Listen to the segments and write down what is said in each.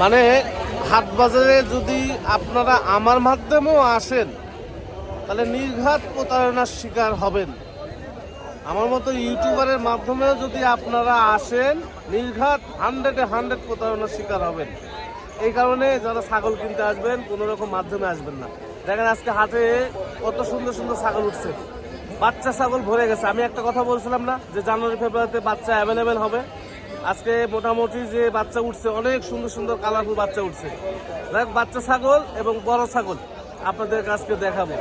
মানে হাট বাজারে যদি আপনারা আমার মাধ্যমেও আসেন, তাহলে নির্ঘাত প্রতারণার শিকার হবেন। আমার মতো ইউটিউবারের মাধ্যমেও যদি আপনারা আসেন, নির্ঘাত হান্ড্রেডে হান্ড্রেড প্রতারণার শিকার হবেন। এই কারণে যারা ছাগল কিনতে আসবেন, কোনো রকম মাধ্যমে আসবেন না। দেখেন আজকে হাটে কত সুন্দর সুন্দর ছাগল উঠছে। বাচ্চা ছাগল ভরে গেছে। আমি একটা কথা বলছিলাম না যে, জানুয়ারি, ফেব্রুয়ারিতে বাচ্চা অ্যাভেলেবেল হবে। আজকে মোটামুটি যে বাচ্চা উঠছে, অনেক সুন্দর সুন্দর কালারফুল বাচ্চা উঠছে। দেখ বাচ্চা ছাগল এবং বড় ছাগল আপনাদের কাছকে দেখাবো।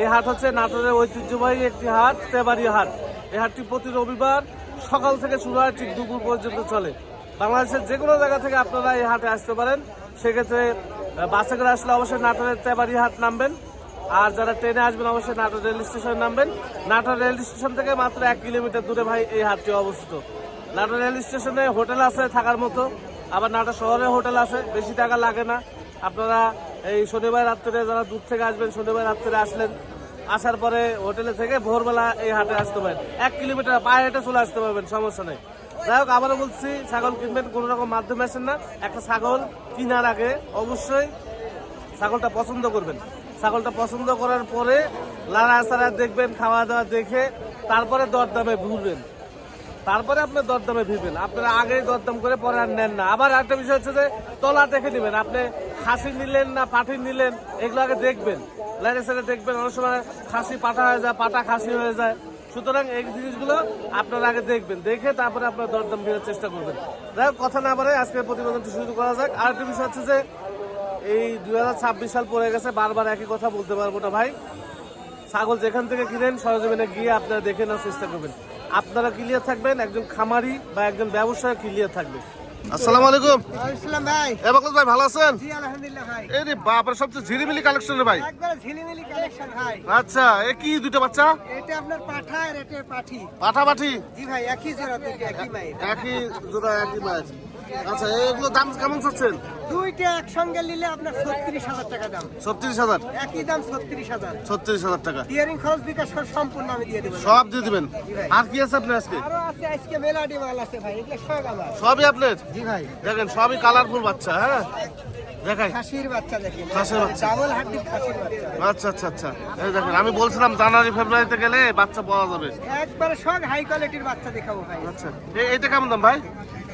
এই হাট হচ্ছে নাটোরের ঐতিহ্যবাহী একটি হাট, তেবাড়ি হাট। এই হাটটি প্রতি রবিবার সকাল থেকে শুরু হয়, ঠিক দুপুর পর্যন্ত চলে। বাংলাদেশের যে কোনো জায়গা থেকে আপনারা এই হাটে আসতে পারেন। সেক্ষেত্রে বাসে করে আসলে অবশ্যই নাটোরের তেবাড়ি হাট নামবেন। আর যারা ট্রেনে আসবেন, অবশ্যই নাটোর রেল স্টেশনে নামবেন। নাটোর রেল স্টেশন থেকে মাত্র এক কিলোমিটার দূরে ভাই এই হাটটি অবস্থিত। নাটোর রেল স্টেশনে হোটেল আছে থাকার মতো, আবার নাটোর শহরে হোটেল আছে, বেশি টাকা লাগে না। আপনারা এই শনিবার রাত্রে যারা দূর থেকে আসবেন, শনিবার রাত্রে আসলেন, আসার পরে হোটেলে থেকে ভোরবেলা এই হাটে আসতে পারেন। এক কিলোমিটার পায়ে হেঁটে চলে আসতে পারবেন, সমস্যা নেই। যাই হোক, আবারও বলছি, ছাগল কিনবেন, কোনো রকম মাধ্যমে আসেন না। একটা ছাগল কেনার আগে অবশ্যই ছাগলটা পছন্দ করবেন। ছাগলটা পছন্দ করার পরে লাড়া সারা দেখবেন, খাওয়া দাওয়া দেখে, তারপরে দরদামে ঘুরবেন। তারপরে আপনার দরদামে ভিড়বেন আপনারা আগেই দরদাম করে পরে আর নেন না। আবার একটা বিষয় হচ্ছে যে, তলা দেখে নেবেন। আপনি খাসি নিলেন না পাঠি নিলেন, এগুলো আগে দেখবেন। লাইনে সাইডে দেখবেন, অনেক সময় খাসি পাঠা হয়ে যায়, পাটা খাসি হয়ে যায়। সুতরাং এই জিনিসগুলো আপনারা আগে দেখবেন। দেখে তারপরে আপনার দরদাম ফেরার চেষ্টা করবেন। যাই কথা না বলে আজকের প্রতিবেদনটি শুরু করা যাক। আর একটা বিষয় হচ্ছে যে, এই দুই হাজার ছাব্বিশ সাল পড়ে গেছে, বারবার একই কথা বলতে পারব না ভাই। ছাগল যেখান থেকে কিনেন, সরজমিনে গিয়ে আপনারা দেখে নেওয়ার চেষ্টা করবেন। আপনারা ক্লিয়ার থাকবেন একজন খামারি বা একজন ব্যবসায় ক্লিয়ার থাকবেন আসসালামু আলাইকুম। ভাই। এ বকল ভাই ভালো আছেন? জি আলহামদুলিল্লাহ ভাই। এই রে বাপরে সবচেয়ে ঝিলিমিলি কালেকশনের ভাই। একবারে ঝিলিমিলি কালেকশন ভাই। আচ্ছা এ কি দুটো বাচ্চা? এটা আপনার পাঠা আর এটা পাঠি। পাঠা পাঠি জি ভাই একই জোড়া দুটো একই মায়ের। একই জোড়া একই মাছ আচ্ছা এগুলো দাম কেমন চাচ্ছেন? দুইটা একসঙ্গে নিলে আপনার ছত্রিশ হাজার টাকা দাম। ছত্রিশ হাজার? একই দাম ছত্রিশ হাজার। ছত্রিশ হাজার টাকা। টিয়ারিং খরচ বিকাশ খরচ সম্পূর্ণ আমি দিয়ে দেবো। সব দিয়ে দিবেন? আর কি আছে আপনার আজকে? আরও আছে আজকে মেলাডি মাল আছে ভাই এগুলো সব আমার। সবই আপনার? জি ভাই। দেখেন সবই কালারফুল বাচ্চা হ্যাঁ? দেখাই। খাসির বাচ্চা দেখেন। খাসির বাচ্চা। ডাবল হাড্ডির খাসির বাচ্চা। আচ্ছা আচ্ছা আচ্ছা। এই দেখেন আমি বলছিলাম জানুয়ারি ফেব্রুয়ারিতে গেলে বাচ্চা পাওয়া যাবে। একবারে সব হাই কোয়ালিটির বাচ্চা দেখাবো ভাই। আচ্ছা এটা কেমন দাম ভাই?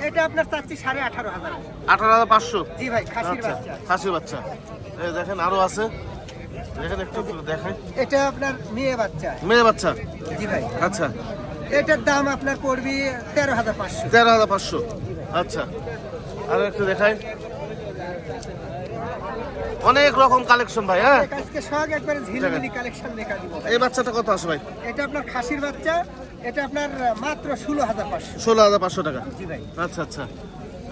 এটা আপনার চাচ্ছি সাড়ে আঠারো হাজার। আঠারো হাজার পাঁচশো? জি ভাই খাসির আচ্ছা বাচ্চা। খাসি বাচ্চা। এই দেখেন আরও আছে। দেখেন একটু একটু দেখাই। এটা আপনার মেয়ে বাচ্চা। মেয়ে বাচ্চা? জি ভাই। আচ্ছা। এটার দাম আপনার পড়বে তেরো হাজার পাঁচশো। তেরো হাজার পাঁচশো। আচ্ছা। আরও একটু দেখাই। অনেক রকম কালেকশন ভাই হ্যাঁ? আজকে সব একবারে ঝিলিমিলি কালেকশন দেখা দিব। এই বাচ্চাটা কত আছে ভাই? এটা আপনার খাসির বাচ্চা এটা আপনার মাত্র ষোলো হাজার পাঁচশো। ষোলো হাজার পাঁচশো টাকা? জি ভাই। আচ্ছা আচ্ছা।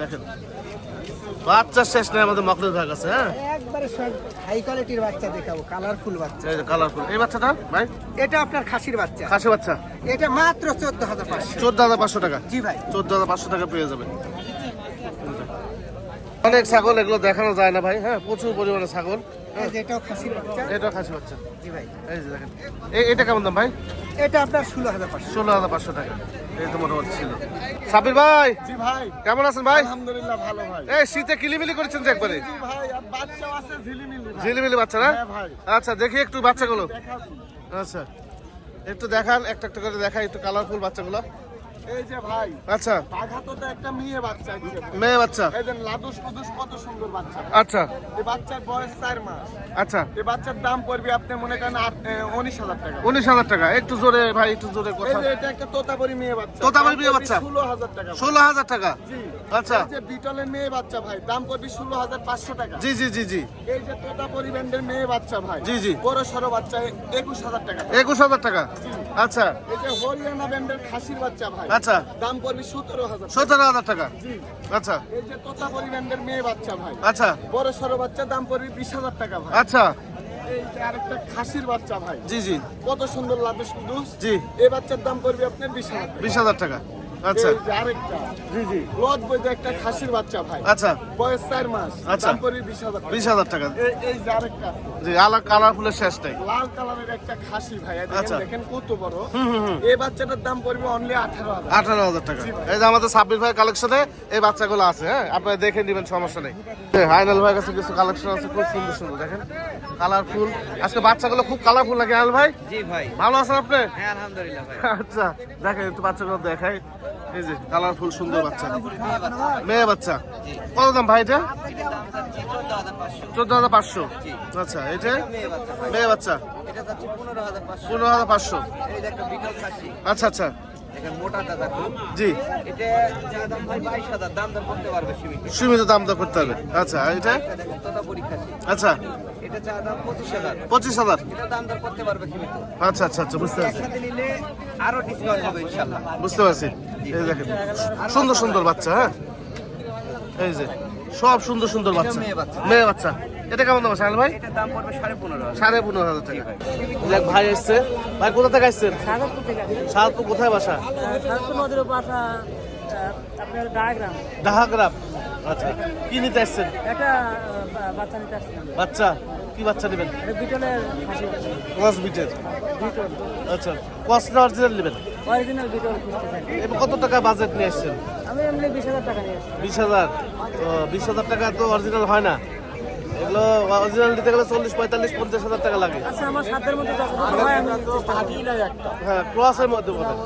দেখেন। বাচ্চা শেষ নেই আমাদের মকলের ভাগ আছে হ্যাঁ? একবারে হাই কোয়ালিটির বাচ্চা দেখাবো কালারফুল বাচ্চা। এই যে কালারফুল এই বাচ্চাটা ভাই? এটা আপনার খাসির বাচ্চা। খাসি বাচ্চা? এটা মাত্র চোদ্দ হাজার পাঁচশো। চোদ্দ হাজার পাঁচশো টাকা? জি ভাই। চোদ্দ হাজার পাঁচশো টাকা পেয়ে যাবেন অনেক ছাগল এগুলো দেখানো যায় না ভাই হ্যাঁ? প্রচুর পরিমাণে ছাগল। এটাও বাচ্চা। খাসি বাচ্চা। জি ভাই। এই যে দেখেন এই এটা কেমন দাম ভাই? এটা আপনার ষোলো হাজার পাঁচশো। ষোলো হাজার পাঁচশো টাকা। এই তো মোটামুটি ছিল। সাবির ভাই জি ভাই। কেমন আছেন ভাই? আলহামদুলিল্লাহ ভালো ভাই। এই শীতে কিলিমিলি করেছেন যে একবারে। জি ভাই আর বাচ্চাও আছে ঝিলিমিলি ভাই। ঝিলিমিলি বাচ্চা না? হ্যাঁ ভাই। আচ্ছা দেখি একটু বাচ্চাগুলো। আচ্ছা একটু দেখান একটা একটা করে দেখাই একটু কালারফুল বাচ্চাগুলো। এই যে ভাই আচ্ছা। বাঘাতো তো একটা মেয়ে বাচ্চা মেয়ে বাচ্চা? এই যে লাদুস কুদুস কত সুন্দর বাচ্চা। আচ্ছা। এই বাচ্চার বয়স চার মাস। আচ্ছা। এই বাচ্চার দাম পড়বে আপনি মনে করেন উনিশ হাজার টাকা। উনিশ হাজার টাকা। একটু জোরে ভাই একটু জোরে কথা। যে এটা একটা তোতাবরি মেয়ে বাচ্চা। মেয়ে বাচ্চা? ষোলো হাজার টাকা ষোলো হাজার টাকা। জি। আচ্ছা। যে বিটলের মেয়ে বাচ্চা ভাই দাম পড়বে ষোলো হাজার পাঁচশো টাকা। জি জি জি জি। এই যে তোতাপরি ব্যান্ডের মেয়ে বাচ্চা ভাই জি, জি। বড় সড়ো বাচ্চা একুশ হাজার টাকা। একুশ হাজার টাকা। আচ্ছা। এই যে হরিয়ানা ব্যান্ডের খাসির বাচ্চা ভাই। আচ্ছা। দাম পড়বে সতেরো হাজার সতেরো হাজার টাকা। জি। আচ্ছা। এই যে তোতাপরি ব্যান্ডের মেয়ে বাচ্চা ভাই। আচ্ছা। বড় সড়ো বাচ্চা দাম পড়বে বিশ হাজার টাকা ভাই। আচ্ছা। আরেকটা খাসির বাচ্চা ভাই। জি জি। কত সুন্দর লাদুস কুদুস জি। এই বাচ্চার দাম পড়বে আপনার বিশ হাজার বিশ হাজার টাকা। আচ্ছা। আরেকটা। জি জি। লজ একটা খাসির বাচ্চা ভাই। আচ্ছা। বয়স চার মাস। আচ্ছা। দাম বিশ হাজার বিশ হাজার টাকা। এই- এই যে আরেকটা। জি আলা কালারফুলের শেষ নাই। লাল কালারের একটা খাসি ভাই। আচ্ছা। দেখেন কত বড়। হুম হুম হুম। এই বাচ্চাটার দাম পড়বে অনলি আঠারো হাজার। আঠারো হাজার টাকা। এই যে আমাদের সাব্বির ভাই কালেকশনে এই বাচ্চাগুলো আছে হ্যাঁ? আপনারা দেখে নেবেন সমস্যা নেই। হাইনাল ভাইয়ের কাছে কিছু কালেকশন আছে খুব সুন্দর সুন্দর। দেখেন কালারফুল আজকে বাচ্চাগুলো খুব কালারফুল লাগে হাইনাল ভাই? জি ভাই। ভালো আছেন আপনি? হ্যাঁ আলহামদুলিল্লাহ ভাই। আচ্ছা দেখেন একটু বাচ্চাগুলো দেখাই। এই যে কালারফুল সুন্দর বাচ্চা। মেয়ে বাচ্চা। কত দাম ভাই এটা? চোদ্দ হাজার পাঁচশো। আচ্ছা এটা? মেয়ে বাচ্চা। পনেরো হাজার পাঁচশো। আচ্ছা আচ্ছা। জি। সীমিত দাম দর করতে হবে। আচ্ছা এটা? আচ্ছা। পঁচিশ হাজার। আচ্ছা আচ্ছা আচ্ছা বুঝতে পারছি। আরও ডিসকাউন্ট হবে ইনশাল্লাহ। বুঝতে পারছি। এই দেখেন সুন্দর সুন্দর বাচ্চা হ্যাঁ? এই যে সব সুন্দর সুন্দর বাচ্চা। মেয়ে বাচ্চা। এটা কেমন দাম সাহেল ভাই? এটার দাম পড়বে সাড়ে পনেরো হাজার। টাকা। দেখ ভাই এসছে। ভাই কোথা থেকে আসছেন? সাহাদপুর কোথায় বাসা? ডাহাগ্রাম। আচ্ছা কি নিতে আসছেন? একটা বাচ্চা নিতে আসছিলাম বাচ্চা? কি বাচ্চা নেবেন? বিটলের ক্রস বিটের। আচ্ছা ক্রস না অরিজিনাল নেবেন? অরিজিনাল বিটল কত টাকা বাজেট নিয়ে আসছেন আমি এমনি বিশ হাজার টাকা নিয়ে আসছি বিশ হাজার? তো বিশ হাজার টাকা তো অরিজিনাল হয় না। এগুলো অরিজিনাল নিতে গেলে চল্লিশ পঁয়তাল্লিশ পঞ্চাশ হাজার টাকা লাগে। আচ্ছা হয়। হ্যাঁ ক্রসের মধ্যে বলেন।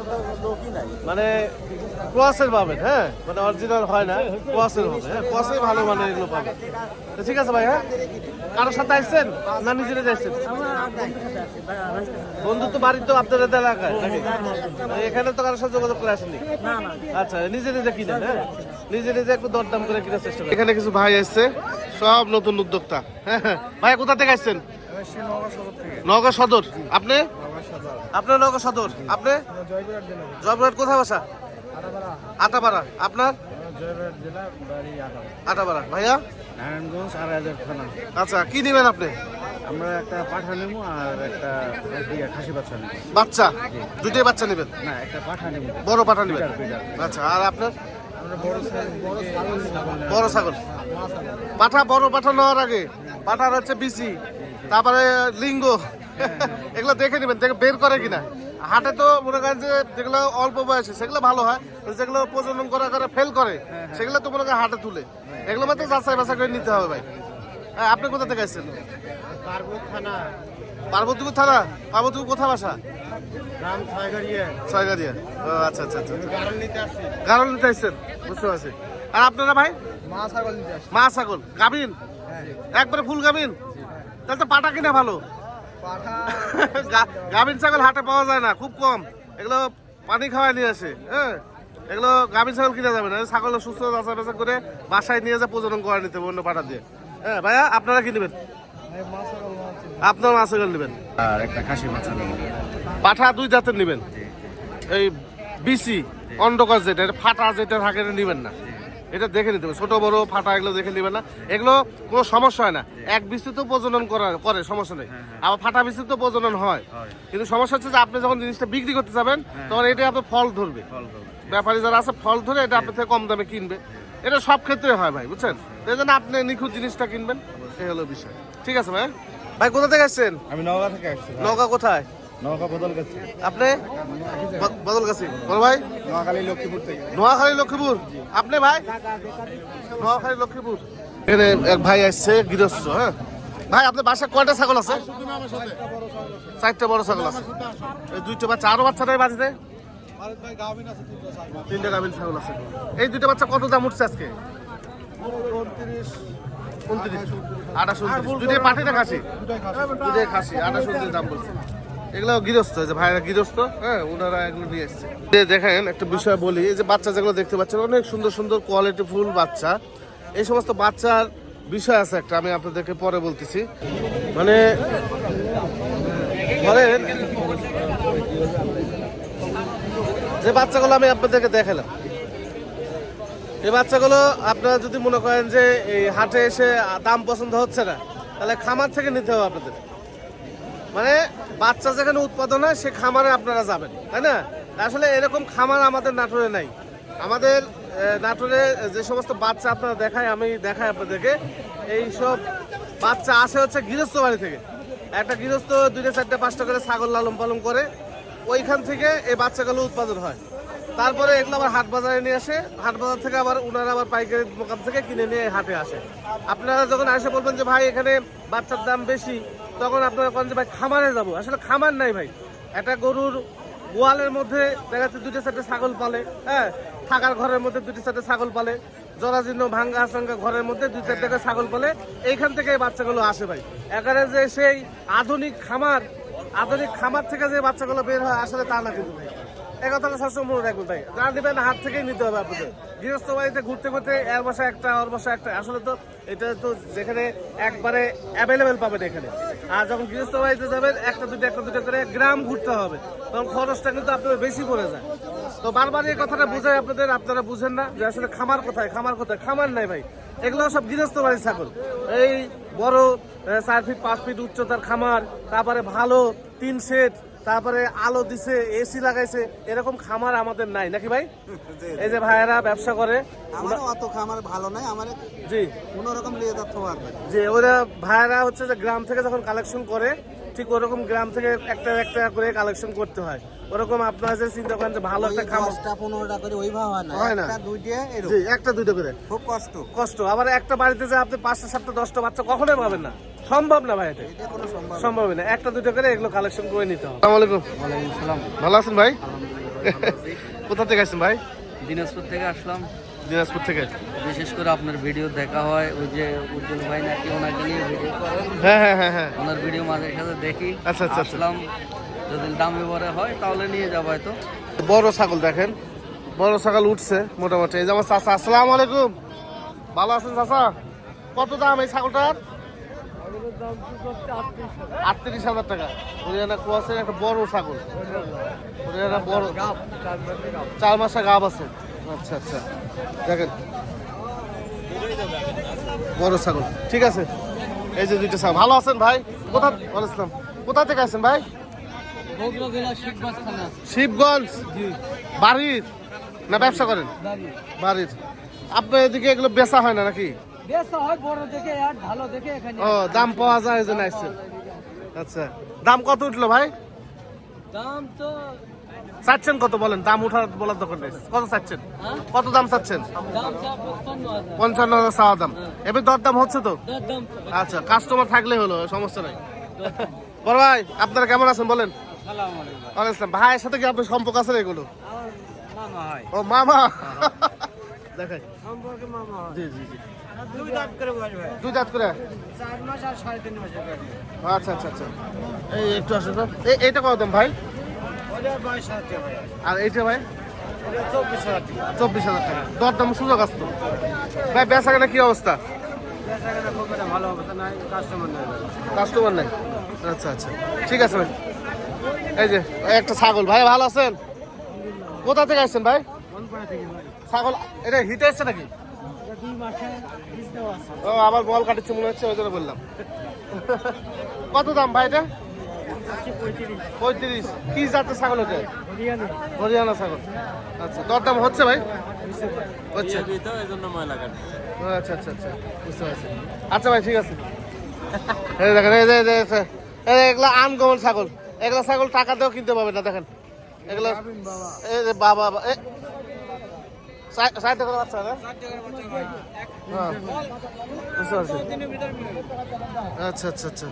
মানে ক্রসের পাবেন হ্যাঁ? মানে অরিজিনাল হয় না ক্রসের হবে হ্যাঁ? ক্রসে ভালো মানে এগুলো পাবেন। তো ঠিক আছে ভাই হ্যাঁ? কারোর সাথে আসছেন? না নিজেরা যাচ্ছেন আসছি। বন্ধু তো বাড়ি তো আপনাদের এলাকায় এখানে তো কারোর সাথে যোগাযোগ করে আসেনি না না। আচ্ছা নিজে নিজে কিনেন হ্যাঁ? নিজে নিজে একটু দরদাম করে কেনার চেষ্টা করেন। এখানে কিছু ভাই এসছে। সব নতুন উদ্যোক্তা। হ্যাঁ হ্যাঁ। ভাই কোথা থেকে আসছেন? নগর সদর। আপনি? আপনার নগর সদর। আপনি? জয়পুরহাট কোথায় বাসা? আটাপাড়া। আপনার? আটাপাড়া। ভাইয়া? নারায়ণগঞ্জ আর থানা। আচ্ছা কি নেবেন আপনি? আমরা একটা পাঠা নেব আর একটা খাসি বাচ্চা নেব। বাচ্চা? দুটোই বাচ্চা নেবেন? না একটা পাঠা নেব। বড় পাঠা নেবেন। আচ্ছা আর আপনার? বড় বড় ছাগল। পাঠা বড় পাঠা নেওয়ার আগে। পাঠার হচ্ছে বিসি তারপরে লিঙ্গ। এগুলো দেখে নেবেন দেখে বের করে কিনা। হাটে তো মনে করেন যে যেগুলো অল্প বয়সে সেগুলো ভালো হয়। যেগুলো প্রজনন করা করে ফেল করে সেগুলো তো মনে করেন হাটে তুলে। এগুলো মাত্র যাচাই বাছাই করে নিতে হবে ভাই। হ্যাঁ, আপনি কোথা থেকে আসছেন? থানা পার্বতীপুর থানা? পার্বতীপুর কোথায় বাসা? রাম ছয়গাড়িয়ে। ছয়গাড়িয়া। ও আচ্ছা আচ্ছা আচ্ছা আচ্ছা। নিতে আসছি। গারল নিতে আসছেন? বুঝতে পারছি। আর আপনারা ভাই? মা ছাগল নিতে আসছি। মা ছাগল। গাবিন একবারে ফুল গাবিন তাহলে তো পাটা কিনা ভালো? ছাগল হাটে পাওয়া যায় না খুব কম। এগুলো পানি খাওয়ায় নিয়ে আসে হ্যাঁ? এগুলো গাভিন ছাগল কিনা যাবে না। ছাগল সুস্থ যাচা বাছা করে বাসায় নিয়ে যা প্রজনন করে নিতে হবে অন্য পাটা দিয়ে। হ্যাঁ ভাইয়া আপনারা কি নেবেন? মা ছাগল আপনার মা ছাগল নেবেন? আর একটা খাসি মাছ নেব পাঠা দুই জাতের নেবেন? এই বিসি অন্ধকার যেটা এটা ফাটা যেটা থাকে এটা নেবেন না। এটা দেখে নিতে হবে ছোট বড় ফাটা এগুলো দেখে নেবেন না। এগুলো কোনো সমস্যা হয় না। এক বিস্তৃত প্রজনন করা করে সমস্যা নেই। আবার ফাটা বিস্তৃত প্রজনন হয়। কিন্তু সমস্যা হচ্ছে যে আপনি যখন জিনিসটা বিক্রি করতে যাবেন তখন এটা আপনার ফল ধরবে। ব্যাপারী যারা আছে ফল ধরে এটা আপনার থেকে কম দামে কিনবে। এটা সব ক্ষেত্রে হয় ভাই বুঝছেন? এই জন্য আপনি নিখুঁত জিনিসটা কিনবেন। এই হলো বিষয়। ঠিক আছে ভাই? ভাই কোথা থেকে আসছেন? আমি নওগাঁ থেকে আসছি কোথায়? নওগাঁ আপনি? গাছি বল ভাই। নোয়াখালী লক্ষ্মীপুর থেকে। নোয়াখালী লক্ষ্মীপুর। আপনি ভাই? নোয়াখালী লক্ষ্মীপুর। এখানে এক ভাই আসছে গৃহস্থ হ্যাঁ? ভাই আপনার বাসায় কয়টা ছাগল আছে? চারটা বড় ছাগল আছে। এই দুইটা বাচ্চা আরও বাচ্চা নেই বাড়িতে? তিনটা গাভিন ছাগল আছে। এই দুইটা বাচ্চা কত দাম উঠছে আজকে? উনত্রিশ আঠাশ উনত্রিশ দুইটাই পাঠে না খাসি? দুটাই খাসি। আঠাশ উনত্রিশ দাম বলছে। এগুলো গৃহস্থ এই যে ভাইরা গৃহস্থ হ্যাঁ ওনারা এগুলো নিয়ে এসছে। দেখেন একটা বিষয় বলি এই যে বাচ্চা যেগুলো দেখতে পাচ্ছেন অনেক সুন্দর সুন্দর কোয়ালিটি ফুল বাচ্চা। এই সমস্ত বাচ্চার বিষয় আছে একটা আমি আপনাদেরকে পরে বলতেছি। মানে ধরেন যে বাচ্চাগুলো আমি আপনাদেরকে দেখালাম। এই বাচ্চাগুলো আপনারা যদি মনে করেন যে এই হাটে এসে দাম পছন্দ হচ্ছে না, তাহলে খামার থেকে নিতে হবে আপনাদের। মানে বাচ্চা যেখানে উৎপাদন হয়, সে খামারে আপনারা যাবেন, তাই না? আসলে এরকম খামার আমাদের নাটোরে নাই। আমাদের নাটোরে যে সমস্ত বাচ্চা আপনারা দেখায় আমি দেখাই আপনাদেরকে। এই সব বাচ্চা আসে হচ্ছে গৃহস্থ বাড়ি থেকে। একটা গৃহস্থ দুইটা, চারটা, পাঁচটা করে ছাগল লালন পালন করে, ওইখান থেকে এই বাচ্চাগুলো উৎপাদন হয়। তারপরে এগুলো আবার হাট বাজারে নিয়ে আসে। হাট বাজার থেকে আবার ওনারা আবার পাইকারি দোকান থেকে কিনে নিয়ে হাটে আসে। আপনারা যখন আসে বলবেন যে, ভাই, এখানে বাচ্চার দাম বেশি, তখন আপনারা বলেন যে, ভাই, খামারে যাব। আসলে খামার নাই ভাই। একটা গরুর গোয়ালের মধ্যে দেখা যাচ্ছে দুটো চারটে ছাগল পালে হ্যাঁ? থাকার ঘরের মধ্যে দুটো চারটে ছাগল পালে, জরাজীর্ণ, ভাঙ্গা আসাঙ্গা ঘরের মধ্যে দুই চারটে করে ছাগল পালে, এইখান থেকে বাচ্চাগুলো আসে ভাই। এখানে যে সেই আধুনিক খামার আধুনিক খামার থেকে যে বাচ্চাগুলো বের হয়, আসলে তা না কিন্তু ভাই। ভাই। হাত থেকেই নিতে হবে আপনাদের। ঘুরতে বসে একটা, ওর বসে একটা। আসলে তো এটা তো যেখানে একবারে অ্যাভেলেবেল পাবেন এখানে। আর যখন যাবেন, একটা দুটো একটা দুটো গ্রাম ঘুরতে হবে। তখন খরচটা কিন্তু বেশি পড়ে যায়। তো বারবার কথাটা আপনাদের, আপনারা বুঝেন না যে আসলে খামার কোথায় খামার কোথায়? খামার নাই ভাই। এগুলো সব গৃহস্থ বাড়ির ছাগল। এই বড় চার ফিট, পাঁচ ফিট উচ্চতার খামার, তারপরে ভালো তিন সেট তারপরে আলো দিছে এসি লাগাইছে এরকম খামার আমাদের নাই নাকি ভাই? এই যে ভাইয়েরা ব্যবসা করে আমার অত খামার ভালো নাই আমার জি। লিয়ে যাচ্ছে ওরা ভাইয়েরা হচ্ছে যে গ্রাম থেকে যখন কালেকশন করে ঠিক ওরকম গ্রাম থেকে একটা একটা করে কালেকশন করতে হয়। ওরকম আপনারা যে চিন্তা করেন যে ভালো একটা খামার পনেরোটা করে ওইভাবে হয় না। হয় না। দুইটা জি একটা দুটো করে। খুব কষ্ট। কষ্ট। আবার একটা বাড়িতে যে আপনি পাঁচটা সাতটা দশটা বাচ্চা কখনোই পাবেন না। সম্ভব না ভাই এটা। সম্ভব না। একটা দুটো করে এগুলো কালেকশন করে নিতে হবে। আসসালামু আলাইকুম। ভালো আছেন ভাই? কোথা থেকে আসছেন ভাই? দিনাজপুর থেকে আসলাম। দিনাজপুর থেকে? বিশেষ করে আপনার ভিডিও দেখা হয় ওই যে উজ্জ্বল ভাই নাকি ওনাকে নিয়ে ভিডিও করেন হ্যাঁ হ্যাঁ হ্যাঁ হ্যাঁ। ওনার ভিডিও মাঝে সাথে দেখি। আচ্ছা, আচ্ছা, আচ্ছা। আসলাম যদি দামে বড় হয় তাহলে নিয়ে যাব হয়তো। বড় ছাগল দেখেন। বড় ছাগল উঠছে মোটামুটি। এই যে আমার চাচা আসসালামু আলাইকুম। ভালো আছেন চাচা? কত দাম এই ছাগলটার? আটত্রিশ হাজার টাকা। হরিয়ানা কুয়াশের একটা বড় ছাগল। হরিয়ানা বড় চার মাসে গাব আছে। আচ্ছা আচ্ছা। দেখেন। বড় ছাগল। ঠিক আছে? এই যে দুইটা ছাগল। ভালো আছেন ভাই? কোথা আসসালাম। কোথা থেকে আছেন ভাই? শিবগঞ্জ? বাড়ির? না ব্যবসা করেন? বাড়ির। আপনার এদিকে এগুলো বেচা হয় না নাকি? ও দাম পাওয়া যায় যে আসছেন আচ্ছা। দাম কত উঠল ভাই? দাম তো চাচ্ছেন কত বলেন? দাম উঠার বলার দরকার নেই। কত চাচ্ছেন? হ্যাঁ? কত দাম চাচ্ছেন? পঞ্চান্ন হাজার। চাওয়া দাম। এবার দর দাম হচ্ছে তো? আচ্ছা কাস্টমার থাকলে হলো সমস্যা নাই। বড় ভাই আপনারা কেমন আছেন বলেন? আসসালাম। ভাইয়ের সাথে কি আপনার সম্পর্ক আছে এগুলো? আমার মামা হয়। ও মামা। দেখাই। সম্পর্কে মামা জি জি জি। দুই দাঁত করে দুই দাঁত করে? চার মাস আর সাড়ে তিন মাসের আচ্ছা আচ্ছা আচ্ছা। এই একটু আসুন এইটা কত দাম ভাই? আর এইটা ভাই? চব্বিশ হাজার টাকা। চব্বিশ হাজার টাকা। দর দাম সুযোগ আসতো ভাই বেচা কেনা কি অবস্থা? কাস্টমার নাই আচ্ছা আচ্ছা। ঠিক আছে ভাই। এই যে একটা ছাগল। ভাই ভালো আছেন? কোথা থেকে আসছেন ভাই? ছাগল এটা হিটে এসছে নাকি? ও আবার বল কাটিচ্ছে মনে হচ্ছে ওই জন্য বললাম। কত দাম ভাই এটা? পঁয়ত্রিশ। কি জাতের ছাগল এটা হরিয়ানা। ছাগল। আচ্ছা দরদাম হচ্ছে ভাই? হচ্ছে। ও, আচ্ছা আচ্ছা আচ্ছা। বুঝতে পারছি। আচ্ছা ভাই ঠিক আছে। এই দেখেন এই যে এই যে, এই যে, এই যে, এগুলো আনকমন ছাগল। এগুলো ছাগল টাকা দিয়েও কিনতে পাবে না দেখেন। এগুলো এই যে বাবা বা- এ ষাট টাকার বাচ্চা হ্যাঁ। আচ্ছা আচ্ছা আচ্ছা।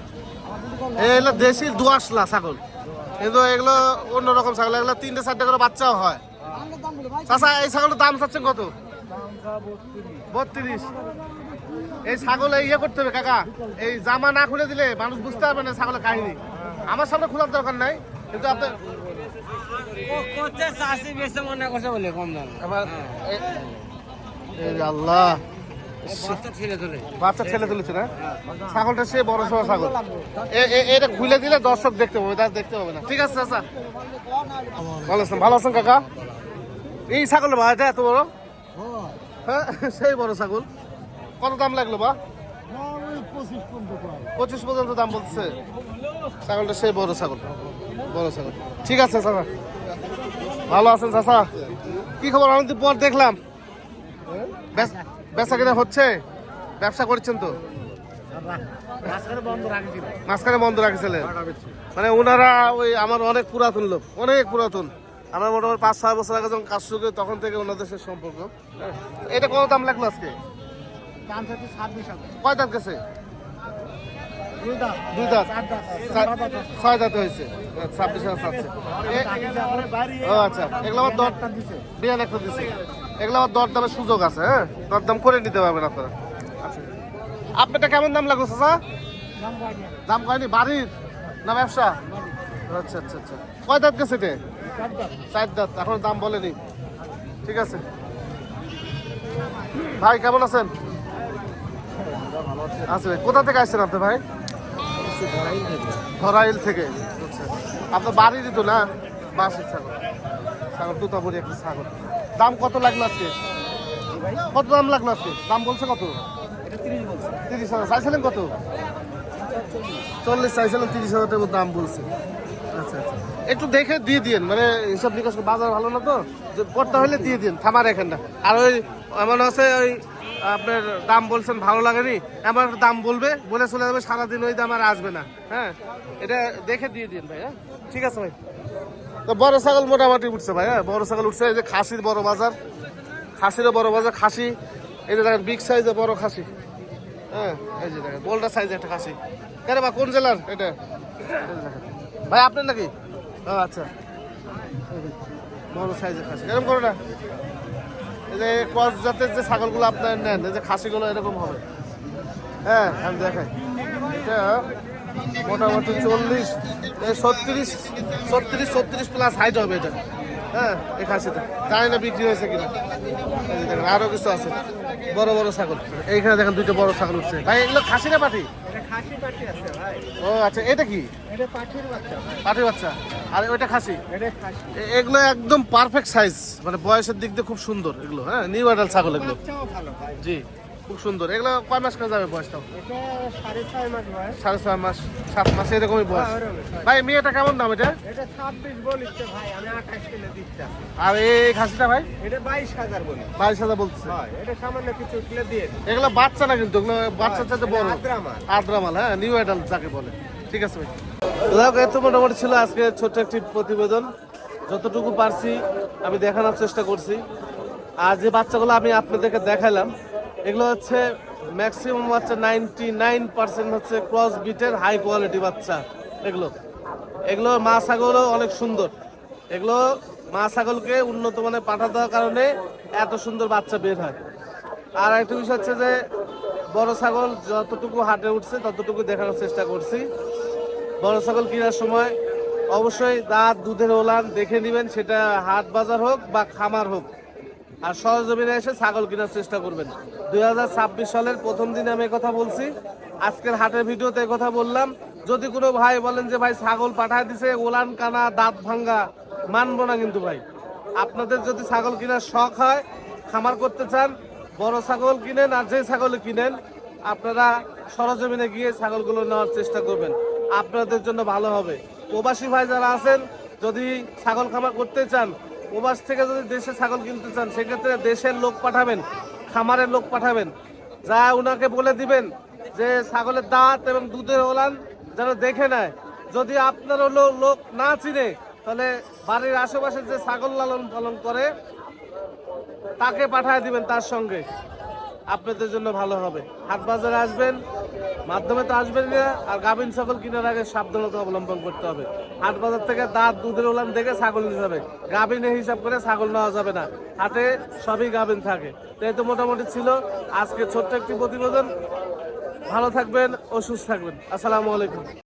এগুলো দেশি দুয়াশলা ছাগল। কিন্তু এগুলো অন্যরকম ছাগল। এগুলো তিনটে চারটে করে বাচ্চাও হয়। চাচা এই ছাগলের দাম চাচ্ছেন কত? বত্রিশ। এই ছাগল ইয়ে করতে হবে কাকা। এই জামা না খুলে দিলে মানুষ বুঝতে পারবে না ছাগলের কাহিনী। আমার সামনে খোলার দরকার নাই। কিন্তু আপনার আল্লাহ। বাচ্চা ছেলে বাচ্চা ছেলে তুলেছে না? ছাগলটা সে বড় সড়ো ছাগল। এটা খুলে দিলে দর্শক দেখতে পাবে তার দেখতে পাবে না। ঠিক আছে চাচা। ভালো আছেন ভালো আছেন কাকা? এই ছাগল এটা এত বড়। হ্যাঁ সেই বড় ছাগল। কত দাম লাগল বা? পঁচিশ পর্যন্ত দাম বলছে। ছাগলটা সেই বড় ছাগল বড় ছাগল। ঠিক আছে চাচা। ভালো আছেন চাচা? কি খবর? অনেকদিন পর দেখলাম। বেচ- বেচা কিনা হচ্ছে। ব্যবসা করছেন তো? মাঝখানে বন্ধ রাখেছিলেন। মানে ওনারা ওই আমার অনেক পুরাতন লোক অনেক পুরাতন। আমার মোটামুটি পাঁচ ছয় বছর আগে যখন কাজ শুরু করি তখন থেকে ওনাদের সাথে সম্পর্ক। এটা কত দাম লাগল আজকে? দাম কয় দাঁত গেছে? দুই দাঁত ছয়- দাঁত হয়েছে। ছাব্বিশ হাজার চাচ্ছে ও আচ্ছা এগুলো দর। একটা এগুলো সুযোগ আছে হ্যাঁ? দর দাম করে নিতে পারবেন আপনারা। আচ্ছা। আপনারটা কেমন দাম লাগল চাচা? দাম কয়নি? বাড়ির না ব্যবসা? আচ্ছা আচ্ছা আচ্ছা। কয় দাঁত গেছে এটা? চার দাঁত। এখন দাম বলেনি। ঠিক আছে। ভাই কেমন আছেন? আচ্ছা ভাই কোথা থেকে আসছেন আপনি ভাই? ধরাইল থেকে। আপনার বাড়ি দিত না? বাসের ছাগল। ছাগল, তুতাপুরি একটা ছাগল। দাম কত লাগল আজকে? কত দাম লাগল আজকে? দাম বলছে কত? তিরিশ হাজার। চাইছিলেন কত? চল্লিশ, চাইছিলেন তিরিশ হাজার টাকার দাম বলছে। আচ্ছা আচ্ছা। একটু দেখে দিয়ে দিন মানে হিসাব নিকাশ বাজার ভালো না তো? করতে হলে দিয়ে দিন থামার এখানটা। আর ওই এমন আছে ওই আপনার দাম বলছেন ভালো লাগেনি? আমার দাম বলবে, বলে চলে যাবে, সারাদিন ওই দাম আর আসবে না। হ্যাঁ? এটা দেখে দিয়ে দিন ভাই হ্যাঁ? ঠিক আছে ভাই। তো বড় ছাগল মোটামুটি উঠছে ভাই হ্যাঁ? বড় ছাগল উঠছে, এই যে খাসির বড় বাজার। খাসিরও বড় বাজার, খাসি। এই যে দেখেন বিগ সাইজের বড় খাসি। হ্যাঁ? এই যে দেখেন বোল্ডার সাইজের একটা খাসি। কেন বা, কোন জেলার এটা। ভাই, আপনার নাকি? ও আচ্ছা। বড় সাইজের খাসি। এরকম করো না? যে ক্রস জাতের যে ছাগলগুলো আপনার নেন যে খাসিগুলো এরকম হবে। হ্যাঁ আমি দেখাই। এটা মোটামুটি চল্লিশ ছত্রিশ ছত্রিশ ছত্রিশ প্লাস হাইট হবে এটা। হ্যাঁ এই খাসিটা। জানি না বিক্রি হয়েছে কিনা। দেখেন, আরও কিছু আছে। বড় বড় ছাগল। এইখানে দেখেন দুইটা বড় ছাগল উঠছে। ভাই, এগুলো খাসি না পাঠি ও আচ্ছা এটা কি? এটা পাঠির বাচ্চা ভাই। বাচ্চা। আর ওইটা খাসি? এটা খাসি। এগুলো একদম পারফেক্ট সাইজ মানে বয়সের দিক দিয়ে খুব সুন্দর এগুলো হ্যাঁ? নিউ ছাগল এগুলো। জি। খুব সুন্দর। এগুলো কয় মাস করে যাবে বয়সটাও? এটা সাড়ে ছয় মাস বয়স। সাড়ে ছয় মাস সাত মাস এরকমই বয়স। হ্যাঁ। ভাই মেয়েটা কেমন দাম এটা? আর এই খাসিটা ভাই? এটা বাইশ হাজার বলি। বাইশ হাজার বলছে এটা সামান্য কিছু দিয়ে এগুলো বাচ্চা না কিন্তু এগুলো বাচ্চার চাইতে বড়। আদ্রামাল। হ্যাঁ নিউ অ্যাডাল্ট যাকে বলে। ঠিক আছে ভাই। এত মোটামুটি ছিল আজকে ছোট্ট একটি প্রতিবেদন। যতটুকু পারছি আমি দেখানোর চেষ্টা করছি। আর যে বাচ্চাগুলো আমি আপনাদেরকে দেখালাম এগুলো হচ্ছে ম্যাক্সিমাম বাচ্চা নাইনটি নাইন পার্সেন্ট হচ্ছে ক্রস বিটের হাই কোয়ালিটি বাচ্চা, এগুলো। এগুলো মা ছাগলও অনেক সুন্দর। এগুলো মা ছাগলকে উন্নত মানের পাঠা দেওয়ার কারণে এত সুন্দর বাচ্চা বের হয়। আর একটা বিষয় হচ্ছে যে, বড় ছাগল যতটুকু হাটে উঠছে ততটুকু দেখানোর চেষ্টা করছি। বড় ছাগল কেনার সময় অবশ্যই দাঁত দুধের ওলান দেখে নেবেন, সেটা হাট বাজার হোক বা খামার হোক। আর সরজমিনে এসে ছাগল কেনার চেষ্টা করবেন। দুই হাজার ছাব্বিশ সালের প্রথম দিনে আমি কথা বলছি। আজকের হাটের ভিডিওতে কথা বললাম। যদি কোনো ভাই বলেন যে, ভাই, ছাগল পাঠায় দিছে, ওলান, কানা, দাঁত ভাঙ্গা, মানবো না কিন্তু ভাই। আপনাদের যদি ছাগল কেনার শখ হয়, খামার করতে চান, বড় ছাগল কিনেন আর যে ছাগল কিনেন, আপনারা সরজমিনে গিয়ে ছাগলগুলো নেওয়ার চেষ্টা করবেন। আপনাদের জন্য ভালো হবে। প্রবাসী ভাই যারা আছেন, যদি ছাগল খামার করতে চান প্রবাস থেকে যদি দেশে ছাগল কিনতে চান, সেক্ষেত্রে দেশের লোক পাঠাবেন, খামারের লোক পাঠাবেন। যা ওনাকে বলে দিবেন যে ছাগলের দাঁত এবং দুধের ওলান যেন দেখে নেয়। যদি আপনারও লোক না চিনে, তাহলে বাড়ির আশেপাশে যে ছাগল লালন পালন করে, তাকে পাঠায় দিবেন তার সঙ্গে। আপনাদের জন্য ভালো হবে। হাট বাজারে আসবেন, মাধ্যমে তো আসবেন না, আর গাভিন ছাগল কেনার আগে সাবধানতা অবলম্বন করতে হবে। হাট বাজার থেকে দাঁত, দুধের ওলান দেখে ছাগল নিতে হবে। গাভিনে হিসাব করে ছাগল নেওয়া যাবে না। হাটে সবই গাভিন থাকে। তাই তো মোটামুটি ছিল। আজকে ছোট্ট একটি প্রতিবেদন। ভালো থাকবেন ও সুস্থ থাকবেন। আসসালামু আলাইকুম।